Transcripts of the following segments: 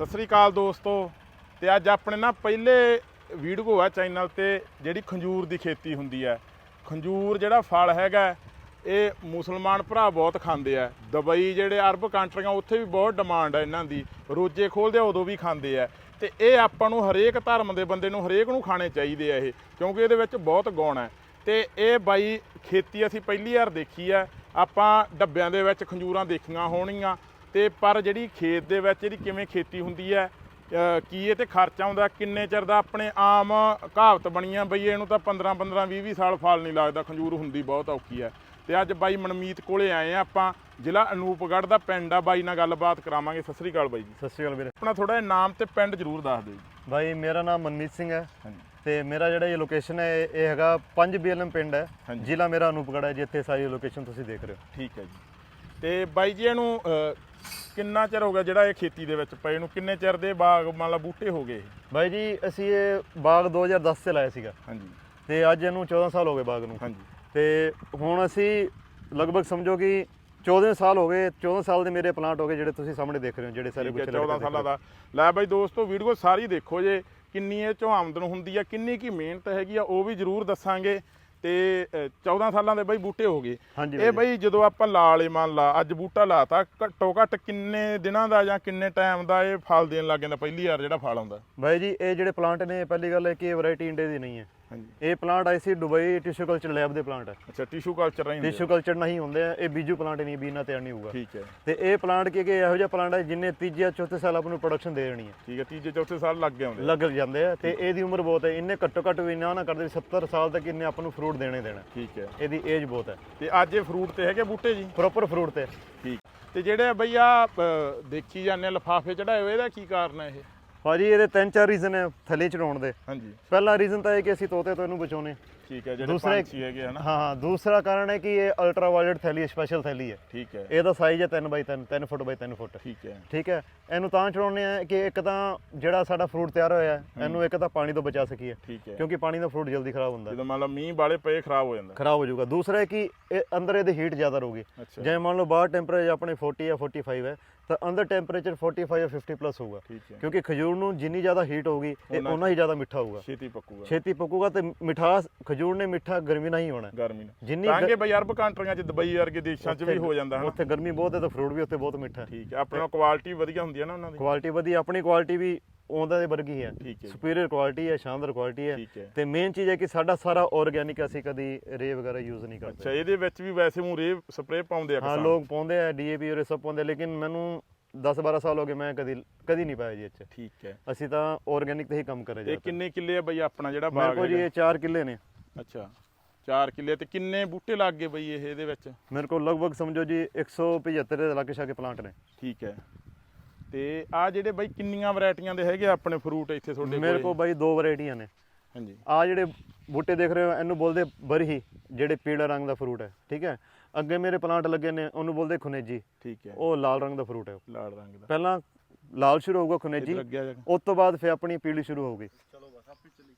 ਸਤਿ ਸ੍ਰੀ ਅਕਾਲ ਦੋਸਤੋ, ਤੇ ਅੱਜ ਆਪਣੇ ਨਾ ਪਹਿਲੇ ਵੀਡੀਓ ਆ ਚੈਨਲ ਤੇ, ਜਿਹੜੀ ਖੰਜੂਰ ਦੀ ਖੇਤੀ ਹੁੰਦੀ ਹੈ ਖੰਜੂਰ ਜਿਹੜਾ ਫਲ ਹੈਗਾ, ਇਹ ਮੁਸਲਮਾਨ ਭਰਾ ਬਹੁਤ ਖਾਂਦੇ ਆ। ਦੁਬਈ ਜਿਹੜੇ ਅਰਬ ਕੰਟਰੀਆਂ, ਉੱਥੇ ਵੀ ਬਹੁਤ ਡਿਮਾਂਡ ਹੈ ਇਹਨਾਂ ਦੀ। ਰੋਜੇ ਖੋਲਦੇ ਆ, ਉਦੋਂ ਵੀ ਖਾਂਦੇ ਆ। ਤੇ ਇਹ ਆਪਾਂ ਨੂੰ ਹਰੇਕ ਧਰਮ ਦੇ ਬੰਦੇ ਨੂੰ ਹਰੇਕ ਨੂੰ ਖਾਣੇ ਚਾਹੀਦੇ ਆ ਇਹ, ਕਿਉਂਕਿ ਇਹਦੇ ਵਿੱਚ ਬਹੁਤ ਗੁਣ ਹੈ ਤੇ ਇਹ ਬਾਈ ਖੇਤੀ ਅਸੀਂ ਪਹਿਲੀ ਵਾਰ ਦੇਖੀ ਆ। ਆਪਾਂ ਡੱਬਿਆਂ ਦੇ ਵਿੱਚ ਖੰਜੂਰਾਂ ਦੇਖੀਆਂ ਹੋਣਗੀਆਂ। ਤੇ ਪਰ ਜਿਹੜੀ ਖੇਤ ਦੇ ਵਿੱਚ ਇਹਦੀ ਕਿਵੇਂ ਖੇਤੀ ਹੁੰਦੀ ਹੈ ਕੀ ਇਹ ਤੇ ਖਰਚਾ ਆਉਂਦਾ ਕਿੰਨੇ ਚਿਰ ਦਾ ਆਪਣੇ ਆਮ ਕਹਾਵਤ ਬਣੀ ਆ ਬਈ ਇਹਨੂੰ ਤਾਂ 15 15 20 20 ਸਾਲ ਫਲ ਨਹੀਂ ਲੱਗਦਾ ਖੰਜੂਰ ਹੁੰਦੀ ਬਹੁਤ ਔਖੀ ਹੈ। ਤੇ ਅੱਜ ਬਾਈ ਮਨਮੀਤ ਕੋਲੇ ਆਏ ਆ ਆਪਾਂ ਜ਼ਿਲ੍ਹਾ ਅਨੂਪਗੜ੍ਹ ਦਾ ਪਿੰਡ ਆ ਬਾਈ ਨਾਲ ਗੱਲਬਾਤ ਕਰਾਵਾਂਗੇ। ਸਤਿ ਸ੍ਰੀ ਅਕਾਲ ਬਾਈ ਜੀ। ਸਤਿ ਸ਼੍ਰੀ ਅਕਾਲ ਵੀਰੇ। ਆਪਣਾ ਥੋੜਾ ਜਿਹਾ ਨਾਮ ਤੇ ਪਿੰਡ ਜ਼ਰੂਰ ਦੱਸ ਦਿਓ ਜੀ। ਭਾਈ ਮੇਰਾ ਨਾਮ ਮਨਮੀਤ ਸਿੰਘ ਹੈ। ਤੇ ਮੇਰਾ ਜਿਹੜਾ ਇਹ ਲੋਕੇਸ਼ਨ ਹੈ ਇਹ ਹੈਗਾ 5 ਬੀਐਲਐਮ ਪਿੰਡ ਹੈ। ਜ਼ਿਲ੍ਹਾ ਮੇਰਾ ਅਨੂਪਗੜ੍ਹ ਹੈ ਜਿੱਥੇ ਸਾਰੀ ਲੋਕੇਸ਼ਨ ਤੁਸੀਂ ਦੇਖ ਰਹੇ ਹੋ। ਠੀਕ ਹੈ ਜੀ। ਤੇ ਬਾਈ ਜੀ ਇਹਨੂੰ ਕਿੰਨਾ ਚਿਰ ਹੋ ਗਿਆ ਜਿਹੜਾ ਇਹ ਖੇਤੀ ਦੇ ਵਿੱਚ ਪਏ ਨੂੰ? ਕਿੰਨੇ ਚਿਰ ਦੇ ਬਾਗ ਮੰਨ ਲਾ ਬੂਟੇ ਹੋ ਗਏ? ਭਾਈ ਜੀ ਅਸੀਂ ਇਹ ਬਾਗ 2010 ਤੇ ਲਾਇਆ ਸੀਗਾ। ਹਾਂਜੀ। ਤੇ ਅੱਜ ਇਹਨੂੰ 14 ਸਾਲ ਹੋ ਗਏ ਬਾਗ ਨੂੰ। ਹਾਂਜੀ। ਤੇ ਹੁਣ ਅਸੀਂ ਲਗਭਗ ਸਮਝੋ ਕਿ 14 ਸਾਲ ਹੋ ਗਏ 14 ਸਾਲ ਦੇ ਮੇਰੇ ਪਲਾਂਟ ਹੋ ਗਏ ਜਿਹੜੇ ਤੁਸੀਂ ਸਾਹਮਣੇ ਦੇਖ ਰਹੇ ਹੋ ਜਿਹੜੇ ਸਾਰੇ ਠੀਕ ਹੈ ਗੁੱਛੇ 14 ਸਾਲਾਂ ਦਾ। ਲੈ ਬਾਈ ਦੋਸਤੋ ਵੀਡੀਓ ਸਾਰੀ ਦੇਖੋ ਜੇ ਕਿੰਨੀ ਇਹ ਚੋਂ ਆਮਦਨ ਹੁੰਦੀ ਆ ਕਿੰਨੀ ਕੀ ਮਿਹਨਤ ਹੈਗੀ ਆ ਉਹ ਵੀ ਜ਼ਰੂਰ ਦੱਸਾਂਗੇ। ਤੇ ਅ, 14 ਸਾਲਾਂ ਦੇ ਬਾਈ ਬੂਟੇ ਹੋ ਗਏ। ਇਹ ਬਾਈ ਜਦੋਂ ਆਪਾਂ ਲਾ ਲੇ ਮੰਨ ਲਾ ਅੱਜ ਬੂਟਾ ਲਾਤਾ ਘੱਟੋ ਘੱਟ ਕਿੰਨੇ ਦਿਨਾਂ ਦਾ ਜਾਂ ਕਿੰਨੇ ਟਾਈਮ ਦਾ ਇਹ ਫਲ ਦੇਣ ਲੱਗ ਜਾਂਦਾ ਪਹਿਲੀ ਵਾਰ ਜਿਹੜਾ ਫਲ ਆਉਂਦਾ? ਭਾਈ ਜੀ ਇਹ ਜਿਹੜੇ ਪਲਾਂਟ ਨੇ ਪਹਿਲੀ ਗੱਲ ਹੈ ਕਿ ਇਹ ਵੈਰਾਈਟੀ ਇੰਡੀਆ ਦੀ ਨਹੀਂ ਹੈ। ਇਹ ਪਲਾਂਟ ਆਈ ਸੀ ਦੁਬਈ ਟਿਸ਼ੂ ਕਲਚਰ ਲੈਬ ਦੇ ਪਲਾਂਟ ਹੈ ਅੱਛਾ ਟਿਸ਼ੂ ਕਲਚਰ ਰਹੀ ਟਿਸ਼ੂ ਕਲਚਰ ਨਹੀਂ ਹੁੰਦੇ ਆ ਇਹ ਬੀਜੂ ਪਲਾਂਟ ਨਹੀਂ ਬੀਨਾ ਤਿਆਰ ਨਹੀਂ ਹੋਊਗਾ। ਠੀਕ ਹੈ। ਤੇ ਇਹ ਪਲਾਂਟ ਕੀ ਕਿ ਇਹੋ ਜਿਹਾ ਪਲਾਂਟ ਹੈ ਜਿੰਨੇ ਤੀਜੇ ਚੌਥੇ ਸਾਲ ਆਪ ਨੂੰ ਪ੍ਰੋਡਕਸ਼ਨ ਦੇ ਦੇਣੀ ਹੈ ਠੀਕ ਹੈ ਤੀਜੇ ਚੌਥੇ ਸਾਲ ਲੱਗ ਗਏ ਆਉਂਦੇ ਲੱਗ ਜਾਂਦੇ ਆ ਤੇ ਇਹਦੀ ਉਮਰ ਬਹੁਤ ਹੈ ਇਹਨੇ ਘੱਟੋ ਘੱਟ ਵੀ ਨਾ ਨਾ ਕਰਦੇ 70 ਸਾਲ ਤੱਕ ਇਹਨੇ ਆਪਾਂ ਨੂੰ ਫਰੂਟ ਦੇਣੇ ਦੇਣਾ। ਠੀਕ ਹੈ। ਇਹਦੀ ਏਜ ਬਹੁਤ ਹੈ। ਤੇ ਅੱਜ ਇਹ ਫਰੂਟ ਤੇ ਹੈਗੇ ਬੂਟੇ ਜੀ? ਪ੍ਰੋਪਰ ਫਰੂਟ ਤੇ। ਠੀਕ। ਤੇ ਜਿਹੜੇ ਬਈ ਆ ਅ, ਦੇਖੀ ਜਾਂਦੇ ਲਫਾਫੇ ਚੜਾਏ ਹੋਏ ਇਹਦਾ ਕੀ ਕਾਰਨ ਹੈ ਇਹ? ਭਾਜੀ ਇਹਦੇ ਤਿੰਨ ਚਾਰ ਰੀਜ਼ਨ ਹੈ ਥੱਲੇ ਚੜਾਉਣ ਦੇ। ਹਾਂਜੀ। ਪਹਿਲਾ ਰੀਜ਼ਨ ਤਾਂ ਇਹ ਕਿ ਅਸੀਂ ਤੋਤੇ ਤੋਂ ਇਹਨੂੰ ਬਚਾਉਨੇ ਠੀਕ ਹੈ ਜਿਹੜੇ ਦੂਸਰੇ- ਪੰਛੀ ਹੈਗੇ ਹਨਾ ਹਾਂ ਹਾਂ ਦੂਸਰਾ ਕਾਰਨ ਹੈ ਕਿ ਇਹ ਅਲਟਰਾ ਵਾਇਲਟ ਥੈਲੀ ਸਪੈਸ਼ਲ ਥੈਲੀ ਹੈ। ਠੀਕ ਹੈ। ਇਹਦਾ ਸਾਈਜ਼ ਹੈ 3 ਬਾਈ 3 3 ਫੁੱਟ ਬਾਈ 3 ਫੁੱਟ। ਠੀਕ ਹੈ। ਠੀਕ ਹੈ? ਇਹਨੂੰ ਤਾਂ ਚੜਾਉਨੇ ਆ ਕਿ ਇੱਕ ਤਾਂ ਜਿਹੜਾ ਸਾਡਾ ਫਰੂਟ ਤਿਆਰ ਹੋਇਆ ਹੈ, ਇਹਨੂੰ ਇੱਕ ਤਾਂ ਪਾਣੀ ਤੋਂ ਬਚਾ ਸਕੀਏ। ਠੀਕ ਹੈ। ਕਿਉਂਕਿ ਪਾਣੀ ਦਾ ਫਰੂਟ ਜਲਦੀ ਖਰਾਬ ਹੁੰਦਾ। ਹੈ। ਜਦੋਂ ਮੰਨ ਲਾ ਮੀਂਹ ਵਾਲੇ ਪਏ ਖਰਾਬ ਹੋ ਜਾਂਦਾ। ਖਰਾਬ ਹੋ ਜਾਊਗਾ। ਦੂਸਰਾ ਹੈ ਕਿ ਇਹ ਅੰਦਰ ਇਹਦੀ ਹੀਟ ਜ਼ਿਆਦਾ ਰਹੂਗੀ। ਜਿਵੇਂ ਮੰਨ ਲਓ ਬਾਹਰ ਟੈਂਪਰੇਚਰ ਆਪਣੇ 40 ਜਾਂ 45 ਹੈ ਤਾਂ ਅੰਦਰ ਟੈਂਪਰੇਚਰ 45 ਜਾਂ 50 ਪਲੱਸ ਹੋਊਗਾ। ਕਿਉਂਕਿ ਖਜੂਰ ਨੂੰ ਜਿੰਨੀ ਜ਼ਿਆਦਾ ਹੀਟ ਹੋਊਗੀ ਇਹ ਉਨਾ ਹੀ ਜ਼ਿਆਦਾ ਮਿੱਠਾ ਹੋਊਗਾ। ਛੇਤੀ ਪੱਕੂਗਾ। ਛੇਤੀ ਪੱਕੂਗਾ ਤੇ ਮਿਠਾਸ ਖਜੂਰ ਨੇ ਮਿੱਠਾ ਗਰਮੀ ਨਾਲ ਹੀ ਹੋਣਾ ਗਰਮੀ ਨਾਲ। ਜਿੰਨੀ ਤਾਂ ਕਿ ਬਈ ਅਰਬ ਕੰਟਰੀਆਂ ਚ ਦੁਬਈ ਵਰਗੇ ਦੇਸ਼ਾਂ ਚ ਵੀ ਹੋ ਜਾਂਦਾ ਹਨਾ? ਉੱਥੇ ਗਰਮੀ ਬਹੁਤ ਹੈ ਤਾਂ ਫਰੂਟ ਵੀ ਉੱਥੇ ਬਹੁਤ ਮਿੱਠਾ ਹੈ। ਠੀਕ ਹੈ ਆਪਣੇ ਕੁਆਲਿਟੀ ਵਧੀਆ ਹੁੰਦੀ ਹੈ ਨਾ ਉਹਨਾਂ ਦੀ। ਕੁਆਲਿਟੀ ਵਧੀਆ ਆਪਣੀ ਕੁਆਲਿਟੀ ਵੀ ਉਹਦਾ ਦੇ ਵਰਗੀ ਹੈ ਹੈ। ਸੁਪੀਰੀਅਰ ਕੁਆਲਿਟੀ ਹੈ ਸ਼ਾਨਦਾਰ ਕੁਆਲਿਟੀ ਹੈ। ਹੈ। ਤੇ ਮੇਨ ਚੀਜ਼ ਹੈ ਕਿ ਸਾਡਾ ਸਾਰਾ ਆਰਗੇਨਿਕ ਅਸੀਂ ਕਦੀ ਰੇ ਵਗੈਰਾ ਯੂਜ਼ ਨਹੀਂ ਕਰਦੇ। ਅੱਛਾ ਇਹਦੇ ਵਿੱਚ ਵੀ ਵੈਸੇ ਮੂੰ ਰੇ ਸਪਰੇ ਪਾਉਂਦੇ ਆ ਹਾਂ ਲੋਕ ਪਾਉਂਦੇ ਆ ਡੀਏਪੀ ਔਰ ਇਹ ਸਭ ਪਾਉਂਦੇ ਲੇਕਿਨ ਮੈਨੂੰ 10 12 ਸਾਲ ਹੋ ਗਏ ਮੈਂ ਕਦੀ ਕਦੀ ਨਹੀਂ ਪਾਇਆ ਜੀ ਇਹ 'ਚ। ਠੀਕ ਹੈ। ਅਸੀਂ ਤਾਂ ਆਰਗੇਨਿਕ ਤੇ ਹੀ ਕੰਮ ਕਰੇ ਇਹ ਜਾਂਦੇ ਕਿੰਨੇ ਕਿੱਲੇ ਆ ਬਈ ਆਪਣਾ ਜਿਹੜਾ ਮੇਰੇ ਬਾਗ ਕੋਲ ਜੀ ਹੈਗਾ? ਇਹ 4 ਕਿੱਲੇ ਨੇ। ਅੱਛਾ। 4 ਕਿੱਲੇ ਤੇ ਕਿੰਨੇ ਬੂਟੇ ਲੱਗ ਗਏ ਬਈ ਇਹ ਇਹਦੇ ਵਿੱਚ? ਮੇਰੇ ਕੋਲ ਲਗਭਗ ਸਮਝੋ ਜੀ 175 ਦੇ ਲਾਗੇ ਛਾਗੇ ਪਲਾਂਟ ਨੇ। ਠੀਕ ਹੈ। ਤੇ ਆ ਜਿਹੜੇ ਬਈ ਕਿੰਨੀਆਂ ਵੈਰਾਈਟੀਆਂ ਦੇ ਹੈਗੇ ਆਪਣੇ ਫਰੂਟ ਇੱਥੇ ਤੁਹਾਡੇ ਮੇਰੇ ਕੋਲੇ? ਕੋਲ ਬਾਈ ਦੋ ਵੈਰਾਈਟੀਆਂ ਨੇ। ਹਾਂਜੀ। ਆ ਜਿਹੜੇ ਬੂਟੇ ਦੇਖ ਰਹੇ ਹੋ ਇਹਨੂੰ ਬੋਲਦੇ ਬਰਹੀ ਜਿਹੜੇ ਪੀਲਾ ਰੰਗ ਦਾ ਫਰੂਟ ਹੈ ਠੀਕ ਹੈ? ਅੱਗੇ ਮੇਰੇ ਪਲਾਂਟ ਲੱਗੇ ਨੇ ਉਹਨੂੰ ਬੋਲਦੇ ਖੁਨੇਜੀ। ਠੀਕ ਹੈ। ਉਹ ਲਾਲ ਰੰਗ ਦਾ ਫਰੂਟ ਹੈ। ਲਾਲ ਰੰਗ ਦਾ। ਪਹਿਲਾਂ ਲਾਲ ਸ਼ੁਰੂ ਹੋਊਗਾ ਖੁਨੇਜੀ ਉਸ ਤੋਂ ਬਾਅਦ ਫਿਰ ਆਪਣੀ ਪੀਲੀ ਸ਼ੁਰੂ ਹੋਊਗੀ। ਠੀਕ ਹੈ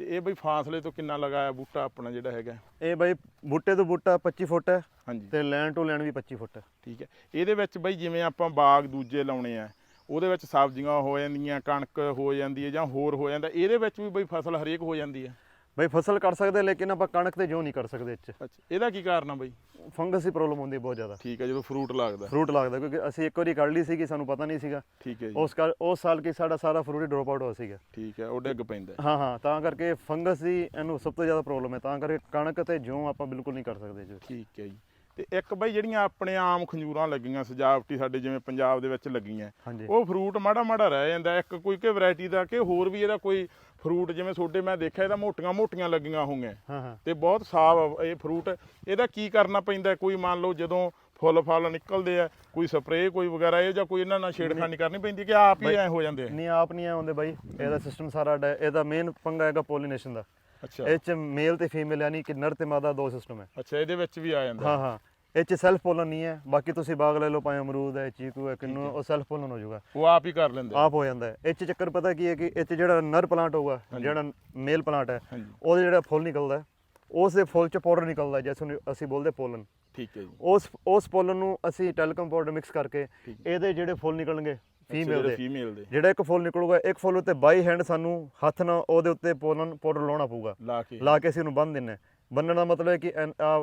ਤੇ ਇਹ ਬਈ ਫਾਸਲੇ ਤੋਂ ਕਿੰਨਾ ਲਗਾਇਆ ਬੂਟਾ ਆਪਣਾ ਜਿਹੜਾ ਹੈਗਾ? ਇਹ ਬਾਈ ਬੂਟੇ ਤੋਂ ਬੂਟਾ 25 ਫੁੱਟ ਹੈ ਹਾਂਜੀ। ਤੇ ਲੈਣ ਟੂ ਲੈਣ ਵੀ 25 ਫੁੱਟ ਹੈ। ਠੀਕ ਹੈ। ਇਹਦੇ ਵਿੱਚ ਬਈ ਜਿਵੇਂ ਆਪਾਂ ਬਾਗ ਦੂਜੇ ਲਾਉਣੇ ਆ ਉਹਦੇ ਵਿੱਚ ਸਬਜ਼ੀਆਂ ਹੋ ਜਾਂਦੀਆਂ ਕਣਕ ਹੋ ਜਾਂਦੀ ਹੈ ਜਾਂ ਹੋਰ ਹੋ ਜਾਂਦਾ ਇਹਦੇ ਵਿੱਚ ਵੀ ਬਈ ਫਸਲ ਹਰੇਕ ਹੋ ਜਾਂਦੀ ਹੈ? ਬਾਈ ਫਸਲ ਕਰ ਸਕਦੇ ਲੇਕਿਨ ਆਪਾਂ ਕਣਕ ਤੇ ਜੋ ਨਹੀਂ ਕਰ ਸਕਦੇ ਇੱਚ। ਅੱਛਾ ਇਹਦਾ ਕੀ ਕਾਰਨ ਆ ਬਈ? ਫੰਗਸ ਦੀ ਪ੍ਰੋਬਲਮ ਹੁੰਦੀ ਹੈ ਬਹੁਤ ਜ਼ਿਆਦਾ। ਠੀਕ ਹੈ ਜਦੋਂ ਫਰੂਟ ਲੱਗਦਾ। ਫਰੂਟ ਲੱਗਦਾ ਕਿਉਂਕਿ ਅਸੀਂ ਇੱਕ ਵਾਰੀ ਕੱਢ ਲਈ ਸੀਗੀ ਸਾਨੂੰ ਪਤਾ ਨਹੀਂ ਸੀਗਾ। ਠੀਕ ਹੈ ਜੀ। ਉਸ ਕਾਲ ਉਸ ਸਾਲ ਕੀ ਸਾਡਾ ਸਾਰਾ ਫਰੂਟ ਡ੍ਰੌਪ ਆਊਟ ਹੋਇਆ ਸੀਗਾ। ਠੀਕ ਹੈ ਉਹ ਡਿੱਗ ਪੈਂਦਾ ਹੈ। ਹਾਂ ਹਾਂ ਤਾਂ ਕਰਕੇ ਫੰਗਸ ਦੀ ਇਹਨੂੰ ਸਭ ਤੋਂ ਜ਼ਿਆਦਾ ਪ੍ਰੋਬਲਮ ਹੈ ਤਾਂ ਕਰਕੇ ਕਣਕ ਤੇ ਜੋਂ ਆਪਾਂ ਬਿਲਕੁਲ ਨਹੀਂ ਕਰ ਸਕਦੇ ਜੀ। ਠੀਕ ਹੈ ਜੀ। ਤੇ ਇੱਕ ਬਈ ਜਿਹੜੀਆਂ ਆਪਣੇ ਆਮ ਖੰਜੂਰਾਂ ਲੱਗੀਆਂ ਸਜਾਵਟੀ ਸਾਡੇ ਜਿਵੇਂ ਪੰਜਾਬ ਦੇ ਵਿੱਚ ਲੱਗੀਆਂ ਉਹ ਫਰੂਟ ਮਾੜਾ ਮਾੜਾ ਰਹਿ ਜਾਂਦਾ। ਇੱਕ ਕੋਈ ਕਿ ਵੈਰਾਈਟੀ ਦਾ ਕਿ ਹੋਰ ਵੀ ਇਹਦਾ ਕੋਈ ਫਰੂਟ ਜਿਵੇਂ ਤੁਹਾਡੇ ਮੈਂ ਦੇਖਿਆ ਇਹਦਾ ਮੋਟੀਆਂ ਮੋਟੀਆਂ ਲੱਗੀਆਂ ਹੋਈਆਂ। ਤੇ ਬਹੁਤ ਸਾਫ਼ ਇਹ ਫਰੂਟ ਇਹਦਾ ਕੀ ਕਰਨਾ ਪੈਂਦਾ? ਕੋਈ ਮੰਨ ਲਓ ਜਦੋਂ ਫੁੱਲ ਫਲ ਨਿਕਲਦੇ ਆ ਕੋਈ ਸਪਰੇਅ ਕੋਈ ਵਗੈਰਾ ਇਹ ਜਾਂ ਕੋਈ ਇਹਨਾਂ ਨਾਲ ਛੇੜਖਾਨੀ ਕਰਨੀ ਪੈਂਦੀ ਕਿ ਆਪ ਹੀ ਐ ਹੋ ਜਾਂਦੇ ਨਹੀਂ ਆਪ ਨਹੀਂ ਆਉਂਦੇ ਬਾਈ। ਇਹਦਾ ਸਿਸਟਮ ਸਾਰਾ ਇਹਦਾ ਮੇਨ ਪੰਗਾ ਹੈਗਾ ਪੋਲੀਨੇਸ਼ਨ ਦਾ। ਅੱਛਾ। ਇਹ ਚ ਮੇਲ ਤੇ ਫੀਮੇਲ ਯਾਨੀ ਕਿ ਨਰ ਤੇ ਮਾਦਾ ਦੋ ਸਿਸਟਮ ਹੈ। ਅੱਛਾ ਇਹਦੇ ਵਿੱਚ ਵੀ ਆ ਜਾਂਦਾ। ਹਾਂ ਹਾਂ। ਇਹ ਚ ਸੈਲਫ ਪੋਲਨ ਨਹੀਂ ਹੈ। ਬਾਕੀ ਤੁਸੀਂ ਬਾਗ ਲੈ ਲਓ ਭਾਵੇਂ ਅਮਰੂਦ ਹੈ ਚੀਕੂ ਹੈ ਕਿੰਨੂ ਹੈ, ਉਹ ਸੈਲਫ ਪੋਲਨ ਹੋ ਜਾਊਗਾ। ਉਹ ਆਪ ਹੀ ਕਰ ਲੈਂਦੇ ਆ। ਆਪ ਹੋ ਜਾਂਦਾ ਹੈ। ਇਹ ਚ ਚੱਕਰ ਪਤਾ ਕੀ ਹੈ ਕਿ ਇਹ ਚ ਜਿਹੜਾ ਨਰ ਪਲਾਂਟ ਹੋਊਗਾ ਜਿਹੜਾ ਮੇਲ ਪਲਾਂਟ ਹੈ ਹਾਂਜੀ। ਉਹਦੇ ਜਿਹੜਾ ਫੁੱਲ ਨਿਕਲਦਾ ਹੈ, ਉਸ ਦੇ ਫੁੱਲ ਚ ਪਾਊਡਰ ਨਿਕਲਦਾ ਹੈ, ਜਿਸ ਨੂੰ ਅਸੀਂ ਬੋਲਦੇ ਪੋਲਨ ਠੀਕ ਹੈ ਜੀ। ਉਸ ਉਸ ਪੋਲਨ ਨੂੰ ਅਸੀਂ ਟੈਲਕਮ ਪਾਊਡਰ ਮਿਕਸ ਕਰਕੇ ਠੀਕ ਇਹਦੇ ਜਿਹੜੇ ਫੁੱਲ ਨਿਕਲਣਗੇ ਫੀਮੇਲ ਦੇ। ਫੀਮੇਲ ਦੇ। ਜਿਹੜਾ ਇੱਕ ਫੁੱਲ ਨਿਕਲੂਗਾ ਇੱਕ ਫੁੱਲ ਉੱਤੇ ਬਾਈ ਹੈਂਡ ਸਾਨੂੰ ਹੱਥ ਨਾਲ ਉਹਦੇ ਉੱਤੇ ਪੋਲਨ ਪਾਊਡਰ ਲਾਉਣਾ ਪਊਗਾ। ਲਾ ਕੇ। ਲਾ ਕੇ ਅਸੀਂ ਉਹਨੂੰ ਬੰਨ ਦਿੰਨੇ ਬੰਨਣ ਦਾ ਮਤਲਬ ਹੈ ਕਿ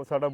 ਸਾਡਾ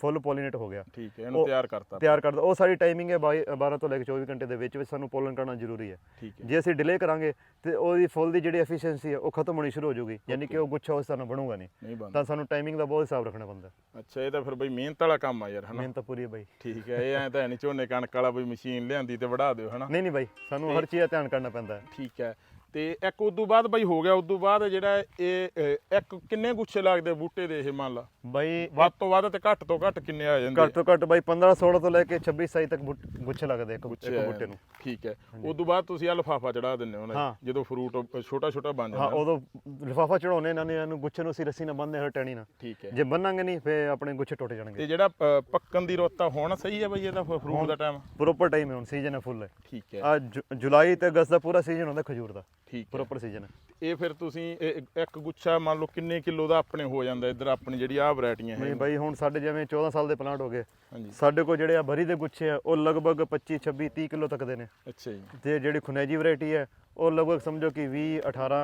ਫੁੱਲ ਪੋਲੀਨੇਟ ਹੋ ਗਿਆ। ਠੀਕ ਹੈ ਇਹਨੂੰ ਤਿਆਰ ਕਰਤਾ। ਤਿਆਰ ਕਰਦਾ ਉਹ ਸਾਡੀ ਟਾਈਮਿੰਗ ਹੈ 22 12 ਤੋਂ ਲੈ ਕੇ 24 ਘੰਟੇ ਦੇ ਵਿੱਚ ਵਿੱਚ ਸਾਨੂੰ ਪੋਲਨ ਕਰਨਾ ਜ਼ਰੂਰੀ ਹੈ। ਜੇ ਅਸੀਂ ਡਿਲੇ ਕਰਾਂਗੇ ਤੇ ਉਹਦੀ ਫੁੱਲ ਦੀ ਜਿਹੜੀ ਐਫੀਸ਼ੀਐਂਸੀ ਹੈ ਉਹ ਖਤਮ ਹੋਣੀ ਸ਼ੁਰੂ ਹੋ ਜਾਊਗੀ। ਯਾਨੀ ਕਿ ਉਹ ਗੁੱਛਾ ਉਸ ਤਰ੍ਹਾਂ ਬਣੂਗਾ ਨਹੀਂ। ਤਾਂ ਸਾਨੂੰ ਟਾਈਮਿੰਗ ਦਾ ਬਹੁਤ ਹਿਸਾਬ ਰੱਖਣਾ ਪੈਂਦਾ। ਅੱਛਾ ਇਹ ਤਾਂ ਫਿਰ ਬਈ ਮਿਹਨਤ ਵਾਲਾ ਕੰਮ ਆ ਯਾਰ ਹਨਾ? ਮਿਹਨਤ ਪੂਰੀ ਹੈ ਬਾਈ। ਠੀਕ ਹੈ ਇਹ ਐ ਤਾਂ ਨਹੀਂ ਝੋਨੇ ਕਣਕ ਵਾਲਾ ਬਈ ਮਸ਼ੀਨ ਲਿਆਂਦੀ ਤੇ ਵੜਾ ਦਿਓ ਹਨਾ? ਨਹੀਂ ਨਹੀਂ ਬਾਈ ਸਾਨੂੰ ਹਰ ਚੀਜ਼ ਦਾ ਧਿਆਨ ਕਰਨਾ ਪੈਂਦਾ ਠੀਕ ਹੈ। ਤੇ ਇੱਕ ਉਦੋਂ ਬਾਅਦ ਬਈ ਹੋ ਗਿਆ ਉਦੋਂ ਬਾਅਦ ਜਿਹੜਾ ਇਹ ਇੱਕ ਕਿੰਨੇ ਗੁੱਛੇ ਲੱਗਦੇ ਬੂਟੇ ਦੇ ਇਹ ਮੰਨ ਲਾ? ਬਾਈ ਵੱਧ ਤੋਂ ਵੱਧ ਤੇ ਘੱਟ ਤੋਂ ਘੱਟ ਕਿੰਨੇ ਆ ਜਾਂਦੇ? ਘੱਟ ਤੋਂ ਘੱਟ ਬਾਈ 15 16 ਤੋਂ ਲੈ ਕੇ 26 27 ਤੱਕ ਬੂਟ- ਗੁੱਛੇ ਲੱਗਦੇ ਇੱਕ ਗੁੱਛੇ ਇੱਕ ਆ ਬੂਟੇ ਨੂੰ। ਠੀਕ ਹੈ। ਉਦੋਂ ਬਾਅਦ ਤੁਸੀਂ ਆ ਲਫਾਫਾ ਚੜਾ ਦਿੰਦੇ ਹੋ ਨਾ ਹਾਂ। ਜਦੋਂ ਫਰੂਟ ਛੋਟਾ ਛੋਟਾ ਬਣ ਹਾਂ ਜਾਂਦਾ ਉਦੋਂ ਲਿਫਾਫਾ ਚੜਾਉਣੇ ਇਹਨਾਂ ਨੇ ਇਹਨੂੰ ਗੁੱਛੇ ਨੂੰ ਅਸੀਂ ਰੱਸੀ ਨਾਲ ਬੰਨ੍ਹਦੇ ਹਰ ਟੈਣੀ ਨਾਲ। ਠੀਕ ਹੈ। ਜੇ ਬੰਨਾਂਗੇ ਨਹੀਂ ਫੇ ਆਪਣੇ ਗੁੱਛੇ ਟੁੱਟ ਜਾਣਗੇ। ਤੇ ਜਿਹੜਾ ਅ, ਪੱਕਣ ਦੀ ਰੁੱਤ ਆ ਹੁਣ ਸਹੀ ਹੈ ਬਈ ਇਹਦਾ ਫਰੂਟ ਦਾ ਟਾਈਮ ਪ੍ਰੋਪਰ ਟਾਈਮ ਹੈ ਹੁਣ ਸੀਜ਼ਨ ਹੈ ਫੁੱਲ ਹੈ। ਠੀਕ ਹੈ। ਆ ਜੁਲਾਈ ਤੇ ਅਗਸਤ ਦਾ ਪੂਰਾ ਸੀਜ਼ਨ ਹੁੰਦਾ ਖਜੂਰ ਦਾ। ਠੀਕ ਹੈ। ਪ੍ਰੋਪਰ ਸੀਜ਼ਨ ਇਹ ਫਿਰ ਤੁਸੀਂ ਇਹ ਇੱਕ ਗੁੱਛਾ ਮੰਨ ਲਓ ਕਿੰਨੇ ਕਿਲੋ ਦਾ ਆਪਣੇ ਹੋ ਜਾਂਦਾ ਇੱਧਰ ਆਪਣੀ ਜਿਹੜੀ ਆ ਵੈਰਾਈਟੀਆਂ ਹੈ ਨਹੀਂ ਬਾਈ ਹੁਣ ਸਾਡੇ ਜਿਵੇਂ 14 ਸਾਲ ਦੇ ਪਲਾਂਟ ਹੋ ਗਏ। ਹਾਂਜੀ। ਸਾਡੇ ਕੋਲ ਜਿਹੜੇ ਆ ਬਰੀ ਦੇ ਗੁੱਛੇ ਆ ਉਹ ਲਗਭਗ 25 26 30 ਕਿਲੋ ਤੱਕ ਦੇ ਨੇ। ਅੱਛਾ ਜੀ। ਤੇ ਜਿਹੜੀ ਖੁਨੈਜੀ ਵੈਰਾਈਟੀ ਹੈ ਉਹ ਲਗਭਗ ਸਮਝੋ ਕਿ 20 18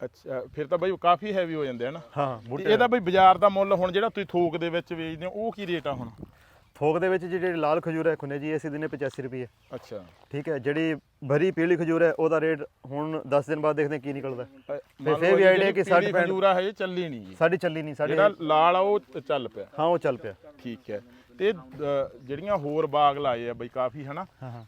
ਅੱਛਾ ਫਿਰ ਤਾਂ ਬਈ ਕਾਫੀ ਹੈਵੀ ਹੋ ਜਾਂਦੇ ਹਨ ਹਾਂ ਬੂਟੇ ਇਹਦਾ ਬਈ ਬਾਜ਼ਾਰ ਦਾ ਮੁੱਲ ਹੁਣ ਜਿਹੜਾ ਤੁਸੀਂ ਥੋਕ ਦੇ ਵਿੱਚ ਵੇਚਦੇ ਹੋ ਉਹ ਕੀ ਰੇਟ ਆ ਹੁਣ? ਥੋਕ ਦੇ ਵਿੱਚ ਜਿਹੜੀ ਲਾਲ ਖਜੂਰ ਹੈ ਖੁਨੈਜੀ ਅਸੀਂ ਦਿਨੇ 85 ਰੁਪਏ ਅੱਛਾ। ਠੀਕ ਹੈ ਜਿਹੜੀ ਭਰੀ ਪੀਲੀ ਖਜੂਰ ਹੈ ਉਹਦਾ ਰੇਟ ਹੁਣ 10 ਦਿਨ ਬਾਅਦ ਦੇਖਦੇ ਹਾਂ ਕੀ ਨਿਕਲਦਾ। ਮੰਨ ਫਿਰ ਵੀ ਜਿਹੜੀ ਕਿ ਸਾਡੀ ਖਜੂਰਾ ਹੈ ਇਹ ਚੱਲੀ ਨਹੀਂ ਜੀ। ਸਾਡੀ ਚੱਲੀ ਨਹੀਂ ਸਾਡੇ ਜਿਹੜਾ ਲਾਲ ਆ ਉਹ ਚੱਲ ਪਿਆ। ਹਾਂ ਉਹ ਚੱਲ ਪਿਆ। ਠੀਕ ਹੈ। ਤੇ ਅ, ਜਿਹੜੀਆਂ ਹੋਰ ਬਾਗ ਲਾਏ ਆ ਬਈ ਕਾਫੀ ਹਨਾ?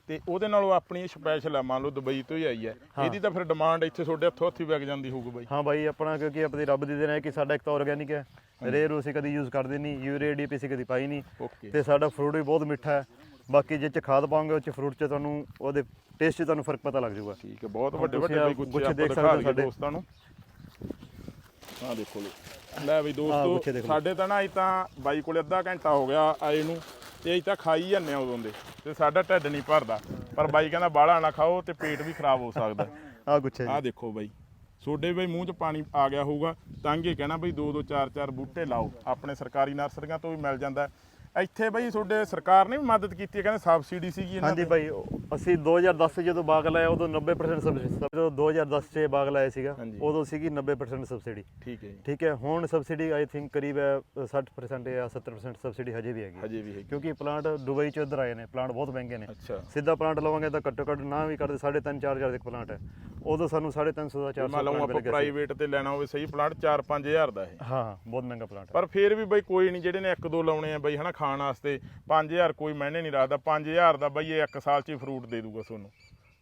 ਤੇ ਉਹਦੇ ਨਾਲੋਂ ਆਪਣੀ ਸਪੈਸ਼ਲ ਆ ਮੰਨ ਲਓ ਦੁਬਈ ਤੋਂ ਹੀ ਆਈ ਹੈ। ਇਹਦੀ ਤਾਂ ਫਿਰ ਡਿਮਾਂਡ ਇੱਥੇ ਤੁਹਾਡੇ ਹੱਥੋਂ ਹੱਥੀ ਵਿਕ ਜਾਂਦੀ ਹੋਊਗੀ ਬਈ। ਹਾਂ ਬਾਈ ਆਪਣਾ ਕਿਉਂਕਿ ਆਪਣੀ ਰੱਬ ਦੀ ਦੇਣ ਹੈ ਕਿ ਸਾਡਾ ਇੱਕ ਤਾਂ ਆਰਗੇਨਿਕ ਹੈ। ਰੇਰ ਅਸੀਂ ਕਦੀ ਯੂਜ਼ ਕਰਦੇ ਨਹੀਂ ਯੂਰੀਆ ਡੀਪੀ ਅਸੀਂ ਕਦੀ ਪਾਈ ਨਹੀਂ। ਓਕੇ। ਤੇ ਸਾਡਾ ਫਰੂਟ ਵੀ ਬਹੁਤ ਮਿੱਠਾ ਹੈ। ਬਾਕੀ ਜੇ ਚ ਖਾਦ ਪਾਉਂਗੇ ਉਹ ਚ ਫਰੂਟ ਚ ਤੁਹਾਨੂੰ ਉਹਦੇ ਟੇਸਟ 'ਚ ਤੁਹਾਨੂੰ ਫ਼ਰਕ ਪਤਾ ਲੱਗ ਜਾਊਗਾ। ਠੀਕ ਹੈ ਬਹੁਤ ਵੱਡੇ ਤੁਸੀਂ ਵੱਡੇ ਆਹ ਬਈ ਗੁੱਛੇ ਗੁੱਛੇ ਆਪਾਂ ਦੇਖ ਦਿਖਾ ਸਕਦੇ ਹੋ ਦਈਏ ਸਾਡੇ। ਦੋਸਤਾਂ ਨੂੰ। ਆਹ ਦੇਖੋ ਲੋ ਲੈ ਬਈ ਦੋਸਤੋ। ਸਾਡੇ ਤਾਂ ਨਾ ਅਜ ਤਾਂ ਬਾਈ ਕੋਲੇ ਅੱਧਾ ਘੰਟਾ ਹੋ ਗਿਆ ਆਏ ਨੂੰ ਤੇ ਅਜ ਤਾਂ ਖਾਈ ਜਾਂਦੇ ਆ ਉਦੋਂ ਦੇ ਤੇ ਸਾਡਾ ਢਿੱਡ ਨਹੀਂ ਭਰਦਾ। ਪਰ ਬਾਈ ਕਹਿੰਦਾ ਬਾਹਲਾ ਨਾ ਖਾਓ ਤੇ ਪੇਟ ਵੀ ਖਰਾਬ ਹੋ ਸਕਦਾ। ਆ ਗੁੱਛੇ ਆਹ ਦੇਖੋ ਬਾਈ ਸੋਡੇ ਬਈ ਮੂੰਹ 'ਚ ਪਾਣੀ ਆ ਗਿਆ ਹੋਊਗਾ ਤਾਂ ਇਹ ਕਹਿਣਾ ਬਈ ਦੋ ਦੋ ਚਾਰ ਚਾਰ ਬੂਟੇ ਲਾਓ। ਆਪਣੇ ਸਰਕਾਰੀ ਨਰਸਰੀਆਂ ਤੋਂ ਵੀ ਮਿਲ ਜਾਂਦਾ। ਇੱਥੇ ਬਈ ਤੁਹਾਡੇ ਸਰਕਾਰ ਨੇ ਵੀ ਮਦਦ ਕੀਤੀ ਹੈ ਕਹਿੰਦੇ ਸਬਸਿਡੀ ਸੀਗੀ ਇਹਨਾਂ ਹਾਂਜੀ ਤੇ। ਬਾਈ ਉਹ- ਅਸੀਂ 2010 ਚ ਜਦੋਂ ਬਾਗ ਲਾਇਆ ਉਦੋਂ 90% ਸਬਸਿਡੀ ਜਦੋਂ 2010 ਚ ਬਾਗ ਲਾਇਆ ਸੀਗਾ ਹਾਂਜੀ। ਉਦੋਂ ਸੀਗੀ 90% ਸਬਸਿਡੀ। ਠੀਕ ਹੈ ਜੀ। ਠੀਕ ਹੈ ਹੁਣ ਸਬਸਿਡੀ ਆਈ ਥਿੰਕ ਕਰੀਬ ਹੈ 60% ਜਾਂ 70% ਸਬਸਿਡੀ ਹਜੇ ਵੀ ਹੈਗੀ ਹਜੇ ਵੀ ਹੈਗੀ। ਕਿਉਂਕਿ ਪਲਾਂਟ ਦੁਬਈ ਚ ਇੱਧਰ ਆਏ ਨੇ ਪਲਾਂਟ ਬਹੁਤ ਮਹਿੰਗੇ ਨੇ। ਅੱਛਾ। ਸਿੱਧਾ ਪਲਾਂਟ ਲਵਾਂਗੇ ਤਾਂ ਘੱਟੋ ਘੱਟ ਨਾ ਵੀ ਕਰਦੇ 3.5 4000 ਦੇ ਪਲਾਂਟ ਹੈ। ਉਦੋਂ ਸਾਨੂੰ 350 ਦਾ 400 ਮੰਨ ਲਓ ਪਲਾਂਟ ਆਪਾਂ ਮਿਲ ਗਿਆ ਸੀ। ਪ੍ਰਾਈਵੇਟ ਤੇ ਲੈਣਾ ਹੋਵੇ ਸਹੀ ਪਲਾਂਟ 4-5000 ਦਾ ਇਹ। ਹਾਂ ਹਾਂ ਬਹੁਤ ਮਹਿੰਗਾ ਪਲਾਂਟ ਹੈ। ਪਰ ਫੇਰ ਵੀ ਬਈ ਕੋਈ ਨਹੀਂ ਜਿਹੜੇ ਨੇ ਇੱਕ ਦੋ ਲਾਉਣੇ ਆ ਬਈ ਹਨਾ ਖਾਣ ਵਾਸਤੇ 5000 ਕੋਈ ਮੈਨੇ ਨਹੀਂ ਰੱਖਦਾ 5000 ਦਾ ਬਈ ਇਹ ਇੱਕ ਸਾਲ ਚ ਹੀ ਫਰੂਟ ਦੇ ਦੂਗਾ ਤੁਹਾਨੂੰ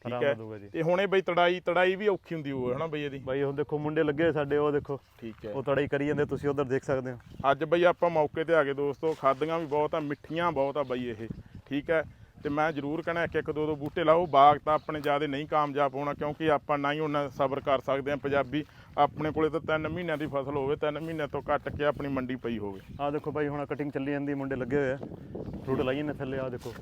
ਠੀਕ ਹੈ। ਤੇ ਹੁਣੇ ਬਈ ਤੜਾਈ ਤੜਾਈ ਵੀ ਔਖੀ ਹੁੰਦੀ ਹੋਵੇ ਹਨਾ ਬਈ ਇਹਦੀ? ਬਾਈ ਹੁਣ ਦੇਖੋ ਮੁੰਡੇ ਲੱਗੇ ਸਾਡੇ ਉਹ ਦੇਖੋ ਠੀਕ ਹੈ। ਉਹ ਤੜਾਈ ਕਰੀ ਜਾਂਦੇ ਤੁਸੀਂ ਉਧਰ ਦੇਖ ਸਕਦੇ ਹੋ। ਅੱਜ ਬਈ ਆਪਾਂ ਮੌਕੇ ਤੇ ਆ ਗਏ ਦੋਸਤੋ ਖਾਦੀਆਂ ਵੀ ਬਹੁਤ ਆ ਮਿੱਠੀਆਂ ਬਹੁਤ ਆ ਬਈ ਇਹ। ਠੀਕ ਹੈ? ਤੇ ਮੈਂ ਜ਼ਰੂਰ ਕਹਿਣਾ ਇੱਕ ਇੱਕ ਦੋ ਦੋ ਬੂਟੇ ਲਾਓ। ਬਾਗ ਤਾਂ ਆਪਣੇ ਜਿਆਦੇ ਨਹੀਂ ਕਾਮਯਾਬ ਹੋਣਾ ਕਿਉਂਕਿ ਆਪਾਂ ਨਾ ਹੀ ਉਹਨਾਂ ਸਬਰ ਕਰ ਸਕਦੇ ਆ ਪੰਜਾਬੀ। ਆਪਣੇ ਕੋਲੇ ਤਾਂ 3 ਮਹੀਨਿਆਂ ਦੀ ਫਸਲ ਹੋਵੇ 3 ਮਹੀਨਿਆਂ ਤੋਂ ਘੱਟ ਕੇ ਆਪਣੀ ਮੰਡੀ ਪਈ ਹੋਵੇ। ਆਹ ਦੇਖੋ ਬਾਈ ਹੁਣ ਕਟਿੰਗ ਚੱਲੀ ਜਾਂਦੀ ਮੁੰਡੇ ਲੱਗੇ ਹੋਏ ਆ। ਫਰੂਟ ਲਾਈ ਨੇ ਥੱਲੇ ਆਹ ਦੇਖੋ।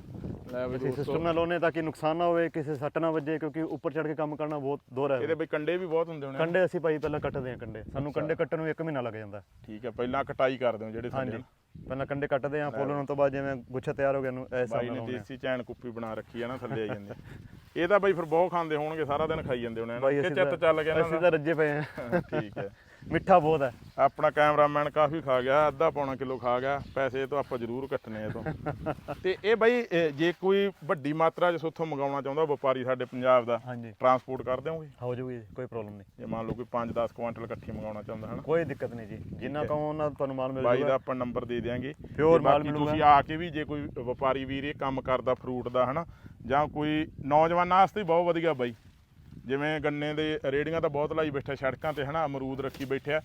ਲੈ ਦੋਸਤੋ। ਸਿਸਟਮ ਨਾਲ ਲਾਉਨੇ ਤਾਂ ਕਿ ਨੁਕਸਾਨ ਨਾ ਹੋਵੇ ਕਿਸੇ ਸੱਟ ਨਾ ਵੱਜੇ ਕਿਉਂਕਿ ਉੱਪਰ ਚੜ ਕੇ ਕੰਮ ਕਰਨਾ ਬਹੁਤ ਦੋਰ ਹੈ। ਇਹਦੇ ਬਈ ਕੰਡੇ ਵੀ ਬਹੁਤ ਹੁੰਦੇ ਹੋਣੇ। ਕੰਡੇ ਅਸੀਂ ਭਾਈ ਪਹਿਲਾਂ ਕੱਟਦੇ ਹਾਂ ਕੰਡੇ। ਸਾਨੂੰ ਕੰਡੇ ਕੱਟਣ ਨੂੰ 1 ਮਹੀਨਾ ਲੱਗ ਜਾਂਦਾ। ਠੀਕ ਹੈ ਪਹਿਲਾਂ ਕਟਾਈ ਕਰਦੇ ਹੋ ਜਿਹੜੇ ਸਾਡੇ ਹਾਂਜੀ। ਪਹਿਲਾਂ ਕੰਡੇ ਕੱਟਦੇ ਹਾਂ ਫੁੱਲ ਹੋਣ ਤੋਂ ਬਾਅਦ ਜਿਵੇਂ ਗੁੱਛਾ ਤਿਆਰ ਹੋ ਗਿਆ ਨੂੰ ਐਸਾ ਬਾਈ ਨੇ ਦੇਸੀ ਚੈਨ ਕੁੱਪੀ ਬਣਾ ਰੱਖੀ ਆ ਨਾ ਥੱਲੇ ਆਈ ਜਾਂਦੀ। ਇਹ ਤਾਂ ਬਈ ਫਿਰ ਬਹੁਤ ਖਾਂਦੇ ਹੋਣਗੇ ਸਾਰਾ ਦਿਨ ਖਾਈ ਜਾਂਦੇ ਹੋਣੇ ਬਾਈ ਕਿ ਅਸੀਂ ਚਿੱਤ ਚੱਲ ਗਿਆ ਅਸੀਂ ਇਹਨਾਂ ਤਾਂ ਰੱਜੇ ਪਏ ਦਾ ਠੀਕ ਹੈ। ਮਿੱਠਾ ਬਹੁਤ ਹੈ। ਆਪਣਾ ਕੈਮਰਾਮੈਨ ਕਾਫੀ ਖਾ ਗਿਆ ਅੱਧਾ ਪੌਣਾ ਕਿਲੋ ਖਾ ਗਿਆ ਪੈਸੇ ਤੋਂ ਆਪਾਂ ਜ਼ਰੂਰ ਕੱਟਨੇ ਇਹ ਤੋਂ। ਤੇ ਇਹ ਬਈ ਇਹ ਜੇ ਕੋਈ ਵੱਡੀ ਮਾਤਰਾ 'ਚ ਸੋਥੋਂ ਮੰਗਾਉਣਾ ਚਾਹੁੰਦਾ ਵਪਾਰੀ ਸਾਡੇ ਪੰਜਾਬ ਦਾ ਹਾਂਜੀ। ਟਰਾਂਸਪੋਰਟ ਕਰ ਦਿਓਗੇ? ਹੋ ਜਾਊਗੀ ਕੋਈ ਪ੍ਰੋਬਲਮ ਨਹੀਂ। ਜੇ ਮੰਨ ਲਓ ਕੋਈ 5-10 ਕੁਆਂਟਲ ਇਕੱਠੀ ਮੰਗਾਉਣਾ ਚਾਹੁੰਦਾ ਹਨਾ? ਕੋਈ ਦਿੱਕਤ ਨਹੀਂ ਜੀ। ਜਿੰਨਾ ਕਹੋ ਉਹਨਾਂ ਤੁਹਾਨੂੰ ਮਾਲ ਮਿਲ ਬਾਈ ਦਾ ਆਪਾਂ ਨੰਬਰ ਦੇ ਦਿਆਂਗੇ। ਤੇ ਮਾਲ ਮਿਲੂਗਾ। ਤੁਸੀਂ ਆ ਕੇ ਵੀ ਜੇ ਕੋਈ ਵਪਾਰੀ ਵੀਰ ਇਹ ਕੰਮ ਕਰਦਾ ਫਰੂਟ ਦਾ ਹਨਾ? ਜਾਂ ਕੋਈ ਨੌਜਵਾਨਾਂ ਵਾਸਤੇ ਬਹੁਤ ਵਧੀਆ ਬਾਈ। ਜਿਵੇਂ ਗੰਨੇ ਦੇ ਰੇੜੀਆਂ ਤਾਂ ਬਹੁਤ ਲਾਈ ਬੈਠਾ, ਸੜਕਾਂ ਤੇ ਹਨਾ, ਅਮਰੂਦ ਰੱਖੀ ਬੈਠਿਆ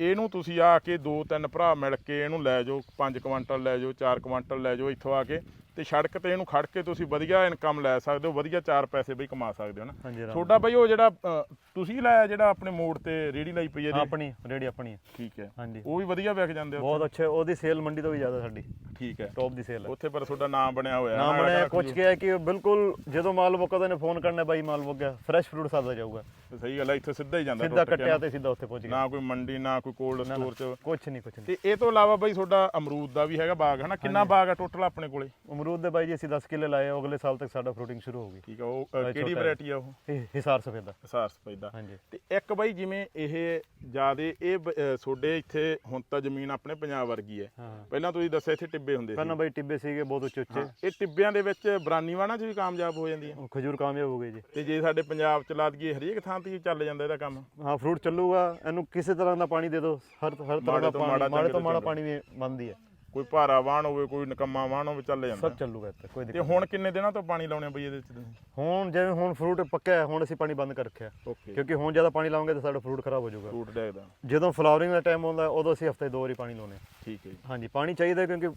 ਇਹਨੂੰ ਤੁਸੀਂ ਆ ਕੇ ਦੋ ਤਿੰਨ ਭਰਾ ਮਿਲ ਕੇ ਇਹਨੂੰ ਲੈ ਜਾਓ 5 ਕੁਆਂਟਲ ਲੈ ਜਾਓ 4 ਕੁਆਂਟਲ ਲੈ ਜਾਓ ਇੱਥੋਂ ਆ ਕੇ। ਤੇ ਸੜਕ ਤੇ ਇਹਨੂੰ ਖੜ ਕੇ ਤੁਸੀਂ ਵਧੀਆ ਇਨਕਮ ਲੈ ਸਕਦੇ ਹੋ ਵਧੀਆ ਚਾਰ ਪੈਸੇ ਬਈ ਕਮਾ ਸਕਦੇ ਹੋ ਨਾ। ਹਾਂਜੀ ਤੁਹਾਡਾ ਬਈ ਉਹ ਜਿਹੜਾ ਅ, ਤੁਸੀਂ ਲਾਇਆ ਜਿਹੜਾ ਆਪਣੇ ਮੋੜ ਤੇ ਰੇੜੀ ਲਈ ਪਈ ਹੈ। ਜੀ ਆਪਣੀ ਰੇੜੀ ਆਪਣੀ ਹੈ। ਠੀਕ ਹੈ। ਹਾਂਜੀ। ਉਹ ਵੀ ਵਧੀਆ ਵਿਕ ਜਾਂਦੇ ਹੋ ਬਹੁਤ ਅੱਛਾ ਉਹਦੀ ਸੇਲ ਮੰਡੀ ਤੋਂ ਵੀ ਜ਼ਿਆਦਾ ਸਾਡੀ। ਠੀਕ ਹੈ। ਟੌਪ ਦੀ ਸੇਲ ਹੈ। ਉੱਥੇ ਪਰ ਤੁਹਾਡਾ ਨਾਮ ਬਣਿਆ ਹੋਇਆ ਨਾ ਕਹਿੰਦਾ ਕੁਝ ਕਿਹਾ ਕਿ ਬਿਲਕੁਲ ਜਦੋਂ ਮਾਲ ਮੁੱਕਾ ਤਾਂ ਨੇ ਫੋਨ ਕਰਨਾ ਬਾਈ ਮਾਲ ਮੁੱਕ ਗਿਆ ਫਰੈਸ਼ ਫਰੂਟ ਸਾਦਾ ਜਾਊਗਾ। ਸਹੀ ਗੱਲ ਹੈ ਇੱਥੇ ਸਿੱਧਾ ਹੀ ਜਾਂਦਾ ਸਿੱਧਾ ਟੁੱਟ ਕੇ ਕੱਟਿਆ। ਤੇ ਸਿੱਧਾ ਉੱਥੇ ਪਹੁੰਚ ਗਿਆ। ਨਾ ਕੋਈ ਮੰਡੀ ਨਾ ਕੋਈ ਕੋਲਡ ਸਟੋਰ ਚ। ਕੁਝ ਨਹੀਂ ਕੁਝ ਨਹੀਂ। ਤੇ ਇਹ ਤੋਂ ਇਲਾਵਾ ਬਈ ਤੁਹਾਡਾ ਅਮਰੂਦ ਦਾ ਵੀ ਹੈਗਾ ਬਾਗ ਹਨਾ? ਕਿੰਨਾ ਬਾਗ ਹੈ ਟੋਟਲ ਆਪਣੇ ਕੋਲੇ? ਅਮਰੂਦ ਦੇ ਬਾਈ ਜੀ ਅਸੀਂ 10 ਕਿੱਲੇ ਲਾਏ ਆ, ਅਗਲੇ ਸਾਲ ਤੱਕ ਸਾਡਾ ਫਰੂਟਿੰਗ ਸ਼ੁਰੂ ਹੋਊਗੀ। ਠੀਕ ਹੈ ਉਹ ਅ, ਕਿਹੜੀ ਹੈ। ਵੈਰਾਈਟੀ ਆ ਉਹ? ਇਹ ਹਿਸਾਰ ਸਫੇਦਾ ਹਸਾਰ ਸਪੈਦਾ ਹਾਂਜੀ। ਤੇ ਇੱਕ ਬਾਈ ਜਿਵੇਂ ਇਹ ਜਿਆਦੇ ਇਹ ਬ- ਅ, ਤੁਹਾਡੇ ਇੱਥੇ ਹੁਣ ਤਾਂ ਜ਼ਮੀਨ ਆਪਣੇ ਪੰਜਾਬ ਵਰਗੀ ਹੈ। ਹਾਂ। ਪਹਿਲਾਂ ਤੁਸੀਂ ਦੱਸਿਆ ਇੱਥੇ ਟਿੱਬੇ ਹੁੰਦੇ ਪਹਿਲਾਂ ਬਾਈ ਟਿੱਬੇ ਸੀਗੇ ਬਹੁਤ ਉੱਚੇ ਉੱਚੇ। ਹਾਂ, ਇਹ ਟਿੱਬਿਆਂ ਦੇ ਵਿੱਚ ਬਰਾਨੀਵਾਣਾ ਚ ਵੀ ਕਾਮਯਾਬ ਹੋ ਜਾਂਦੀ ਹੈ। ਉਹ ਖਜੂਰ ਕਾਮਯਾਬ ਹੋ ਗਏ ਜੀ। ਤੇ ਜੇ ਸਾਡੇ ਪੰਜਾਬ ਚ ਲਾ ਦਈਏ ਹਰੇਕ ਥਾਂ ਤੇ ਹੀ ਚੱਲ ਜਾਂਦਾ ਇਹਦਾ ਕੰਮ। ਹਾਂ ਫਰੂਟ ਚੱਲੂਗਾ ਇਹਨੂੰ ਕਿਸੇ ਤਰ੍ਹਾਂ ਦਾ ਪਾਣੀ ਦੇ ਦਿਓ। ਹਰ ਹਰ ਤਰ੍ਹਾਂ ਮਾੜੇ ਦਾ ਤੋਂ ਪਾਣੀ ਮਾੜਾ, ਮਾੜੇ ਚੰਗੇ ਤੋਂ ਤੋਂ ਮਾੜਾ ਚੰਗਾ। ਪਾਣੀ ਵੀ ਮੰਨਦੀ ਹੈ। ਕੋਈ ਭਾਰਾ ਵਾਹਣ ਹੋਵੇ ਕੋਈ ਨਕੰਮਾ ਵਾਹਣ ਹੋਵੇ ਚੱਲ ਜਾਂਦਾ। ਸਭ ਚੱਲੂਗਾ ਇੱਥੇ ਕੋਈ ਤੇ ਦਿੱਕਤ ਹੁਣ ਕਿੰਨੇ ਦਿਨਾਂ ਤੋਂ ਪਾਣੀ ਲਾਉਣੇ ਬਈ ਇਹਦੇ ਚ ਤੁਸੀਂ? ਹੁਣ ਜਿਵੇਂ ਹੁਣ ਫਰੂਟ ਪੱਕਿਆ ਹੈ, ਹੁਣ ਅਸੀਂ ਪਾਣੀ ਬੰਦ ਕਰ ਰੱਖਿਆ। ਓਕੇ। ਕਿਉਂਕਿ ਹੁਣ ਜ਼ਿਆਦਾ ਪਾਣੀ ਲਾਉਂਗੇ ਤਾਂ ਸਾਡਾ ਫਰੂਟ ਖਰਾਬ ਹੋ ਜਾਊਗਾ। ਫਰੂਟ ਡੈਗਦਾ ਜਦੋਂ ਫਲਾਵਰਿੰਗ ਦਾ ਟਾਈਮ ਆਉਂਦਾ ਉਦੋਂ ਅਸੀਂ ਹਫ਼ਤੇ ਦੋ ਵਾਰੀ ਪਾਣੀ ਲਾਉਨੇ ਠੀਕ ਹੈ ਜੀ। ਹਾਂਜੀ ਪਾਣੀ ਚਾਹੀਦਾ ਕਿਉਂਕਿ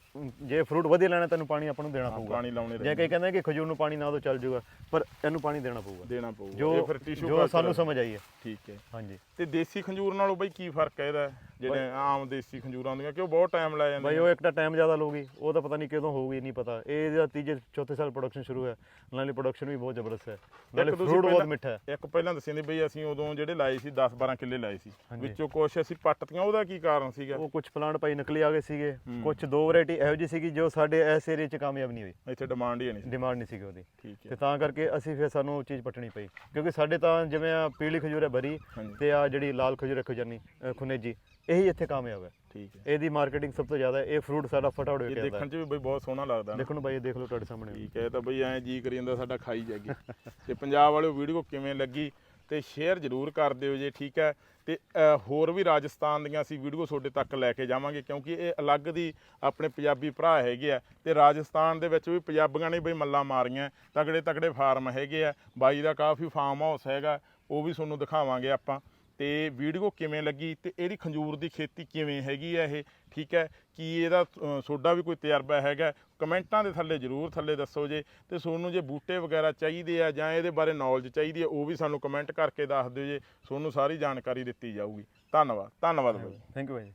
ਜੇ ਫਰੂਟ ਵਧੀਆ ਲੈਣਾ ਤੈਨੂੰ ਪਾਣੀ ਆਪਾਂ ਨੂੰ ਦੇਣਾ ਹਾਂ, ਪਊਗਾ। ਪਾਣੀ ਲਾਉਣੇ ਜੇ ਕਈ ਕਹਿੰਦੇ ਕਿ ਖਜੂਰ ਨੂੰ ਪਾਣੀ ਨਾ ਦੋ ਚੱਲ ਜਾਊਗਾ ਪਰ ਇਹਨੂੰ ਪਾਣੀ ਦੇਣਾ ਪਊਗਾ। ਦੇਣਾ ਪਊਗਾ। ਜੋ ਫਿਰ ਟਿਸ਼ੂ ਜੋ ਸਾਨੂੰ ਸਮਝ ਆਈ ਹੈ। ਠੀਕ ਹੈ। ਹਾਂਜੀ। ਤੇ ਦੇਸੀ ਖੰਜੂਰ ਨਾਲੋਂ ਬਈ ਕੀ ਫ਼ਰਕ ਹੈ ਇਹਦਾ? ਜਿਹੜੇ ਆਮ ਦੇਸੀ ਖੰਜੂਰਾਂ ਹੁੰਦੀਆਂ ਕਿ ਉਹ ਬਹੁਤ ਟਾਈਮ ਲੈ ਜਾਂਦੇ ਬਾਈ ਉਹ ਇੱਕ ਤਾਂ ਟਾਈਮ ਜ਼ਿਆਦਾ ਲਊਗੀ। ਉਹ ਤਾਂ ਪਤਾ ਨਹੀਂ ਕਦੋਂ ਹੋਊਗੀ ਨਹੀਂ ਪਤਾ। ਇਹ ਇਹਦਾ ਤੀਜੇ ਚੌਥੇ ਸਾਲ ਪ੍ਰੋਡਕਸ਼ਨ ਸ਼ੁਰੂ ਹੈ ਨਾਲੇ ਪ੍ਰੋਡਕਸ਼ਨ ਵੀ ਬਹੁਤ ਜ਼ਬਰਦਸਤ ਹੈ। ਨਾਲੇ ਤੁਸੀਂ ਫਰੂਟ ਬਹੁਤ ਪਹਿਲਾਂ- ਮਿੱਠਾ ਹੈ। ਇੱਕ ਪਹਿਲਾਂ ਦੱਸਿਆ ਸੀ ਬਈ ਅਸੀਂ ਉਦੋਂ ਜਿਹੜੇ ਲਾਏ ਸੀ 10 12 ਕਿੱਲੇ ਲਾਏ ਸੀ। ਹਾਂਜੀ। ਵਿੱਚੋਂ ਕੁਛ ਅਸੀਂ ਪੱਟਤੀਆਂ ਉਹਦਾ ਕੀ ਕਾਰਨ ਸੀਗਾ? ਉਹ ਕੁਝ ਪਲਾਂਟ ਭਾਈ ਨਕਲੀ ਆ ਗਏ ਸੀਗੇ। ਕੁਝ ਦੋ ਵੈਰਾਈਟੀ ਇਹੋ ਜਿਹੀ ਸੀਗੀ ਜੋ ਸਾਡੇ ਇਸ ਏਰੀਆ 'ਚ ਕਾਮਯਾਬ ਨਹੀਂ ਹੋਈ। ਇੱਥੇ ਡਿਮਾਂਡ ਹੀ ਨਹੀਂ ਸੀ। ਡਿਮਾਂਡ ਨਹੀਂ ਸੀਗੀ ਉਹਦੀ। ਠੀਕ ਤੇ ਹੈ। ਤਾਂ ਕਰਕੇ ਅਸੀਂ ਫਿਰ ਸਾਨੂੰ ਉਹ ਚੀਜ਼ ਪੱਟਣੀ ਪਈ। ਕਿਉਂਕਿ ਸਾਡੇ ਤਾਂ ਜਿਵੇਂ ਆ ਪੀਲੀ ਖਜੂਰ ਹੈ ਬਰੀ ਤੇ ਆ ਜਿਹੜੀ ਲਾਲ ਖਜੂਰ ਹੈ ਖਜਰਨੀ ਖੁਨੇਜੀ ਇਹੀ ਇੱਥੇ ਕਾਮਯਾਬ ਹੈ। ਠੀਕ ਹੈ। ਇਹਦੀ ਮਾਰਕੀਟਿੰਗ ਸਭ ਤੋਂ ਜ਼ਿਆਦਾ ਹੈ। ਇਹ ਫਰੂਟ ਸਾਡਾ ਫਟਾਫਟ ਇਹ ਵਿਕਿਆ ਜਾਂਦਾ ਦੇਖਣ 'ਚ ਵੀ ਬਈ ਬਹੁਤ ਸੋਹਣਾ ਲੱਗਦਾ ਨਾ। ਦੇਖੋ ਨੂੰ ਬਾਈ ਇਹ ਦੇਖ ਲਓ ਤੁਹਾਡੇ ਸਾਹਮਣੇ। ਠੀਕ ਹੈ ਤਾਂ ਬਈ ਐਂ ਜੀ ਕਰੀ ਜਾਂਦਾ ਸਾਡਾ ਖਾਈ ਜਾਗੀ ਤੇ ਪੰਜਾਬ ਵਾਲਿਓ ਵੀਡੀਓ ਕਿਵੇਂ ਲੱਗੀ? ਤੇ ਸ਼ੇਅਰ ਜ਼ਰੂਰ ਕਰ ਦਿਓ ਜੇ ਠੀਕ ਹੈ। ਤੇ ਹੋਰ ਵੀ ਰਾਜਸਥਾਨ ਦੀਆਂ ਅਸੀਂ ਵੀਡੀਓ ਤੁਹਾਡੇ ਤੱਕ ਲੈ ਕੇ ਜਾਵਾਂਗੇ ਕਿਉਂਕਿ ਇਹ ਅਲੱਗ ਦੀ ਆਪਣੇ ਪੰਜਾਬੀ ਭਰਾ ਹੈਗੇ ਆ ਤੇ ਰਾਜਸਥਾਨ ਦੇ ਵਿੱਚ ਵੀ ਪੰਜਾਬੀਆਂ ਨੇ ਬਈ ਮੱਲਾਂ ਮਾਰੀਆਂ, ਤਗੜੇ ਤਗੜੇ ਫਾਰਮ ਹੈਗੇ ਆ, ਬਾਈ ਦਾ ਕਾਫੀ ਫਾਰਮ ਹਾਊਸ ਹੈਗਾ, ਉਹ ਵੀ ਤੁਹਾਨੂੰ ਦਿਖਾਵਾਂਗੇ ਆਪਾਂ। ਤੇ ਵੀਡੀਓ ਕਿਵੇਂ ਲੱਗੀ ਤੇ ਇਹਦੀ ਖੰਜੂਰ ਦੀ ਖੇਤੀ ਕਿਵੇਂ ਹੈਗੀ ਆ ਇਹ ਠੀਕ ਹੈ? ਕੀ ਇਹਦਾ ਤੁਹਾਡਾ ਵੀ ਕੋਈ ਤਜਰਬਾ ਹੈਗਾ? ਕਮੈਂਟਾਂ ਦੇ ਥੱਲੇ ਜਰੂਰ ਥੱਲੇ ਦੱਸੋ ਜੇ ਤੇ ਤੁਹਾਨੂੰ ਜੇ ਬੂਟੇ ਵਗੈਰਾ ਚਾਹੀਦੇ ਆ ਜਾਂ ਇਹਦੇ ਬਾਰੇ ਨੌਲੇਜ ਚਾਹੀਦੀ ਹੈ ਉਹ ਵੀ ਸਾਨੂੰ ਕਮੈਂਟ ਕਰਕੇ ਦੱਸ ਦਿਓ ਜੇ ਤੁਹਾਨੂੰ ਸਾਰੀ ਜਾਣਕਾਰੀ ਦਿੱਤੀ ਜਾਊਗੀ। ਧੰਨਵਾਦ ਧੰਨਵਾਦ ਬਾਈ। Thank you by